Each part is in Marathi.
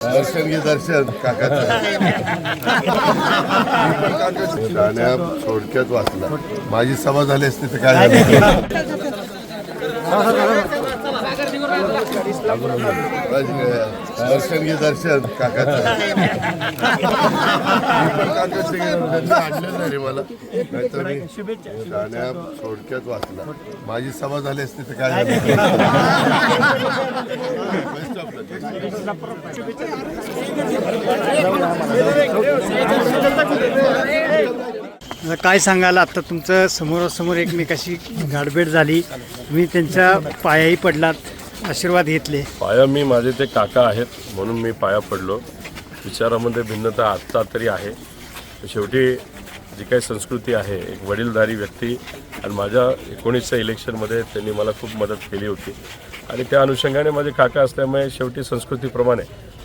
दर्शन घे दर्शन काकाचं गाण्या थोडक्यात वाचला माझी सभा झाली असती तर काय झालं दर्शन घे दर्शन काकाचं मी पण काकाचं त्यांनी आणलं नाही रे मला नाहीतर मी गाण्या थोडक्यात वाचला माझी सभा झाली असती तर काय झालं काय सांगाल? आता तुमचं समोरासमोर एकमेकाशी गाडबेड झाली. तुम्ही त्यांच्या पायाही पडलात आशीर्वाद घेतले. पाया मी माझे ते काका आहेत म्हणून मी पाया पडलो. विचारामध्ये भिन्नता आत्ता तरी आहे. शेवटी जी काही संस्कृती आहे एक वडीलधारी व्यक्ती आणि माझ्या एकोणीसच्या इलेक्शनमध्ये त्यांनी मला खूप मदत केली होती. आणि त्या अनुषंगाने माझे काका असल्यामुळे शेवटी संस्कृतीप्रमाणे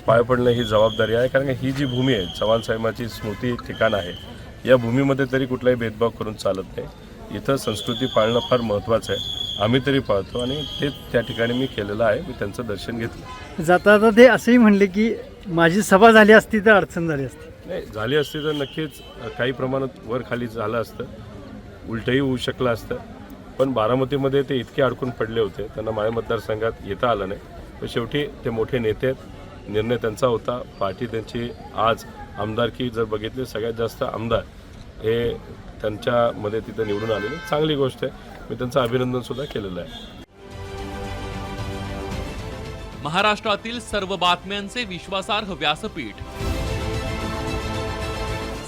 पाय पडणं ही जबाबदारी आहे कारण ही जी भूमी आहे चव्हाण साहेबांची स्मृती ठिकाण आहे. या भूमीमध्ये तरी कुठलाही भेदभाव करून चालत नाही. इथं संस्कृती पाळणं फार महत्त्वाचं आहे. आम्ही तरी पाळतो आणि ते त्या ठिकाणी मी केलेलं आहे मी त्यांचं दर्शन घेतलं. जाता जाता ते असंही म्हणले की माझी सभा झाली असती तर अडचण झाली असती. नाही झाली असती तर नक्कीच काही प्रमाणात वर खाली झालं असतं. उलटंही होऊ शकलं असतं. पण बारामतीमध्ये ते इतके अडकून पडले होते त्यांना माझ्या मतदारसंघात येता आलं नाही. पण शेवटी ते मोठे नेते आहेत. निर्णय त्यांचा होता. पार्टी त्यांची आज आमदारकी जर बघितली सगळ्यात जास्त आमदार हे त्यांच्यामध्ये तिथं निवडून आलेले. चांगली गोष्ट आहे. मी त्यांचं अभिनंदनसुद्धा केलेलं आहे. महाराष्ट्रातील सर्व बातम्यांचे विश्वासार्ह व्यासपीठ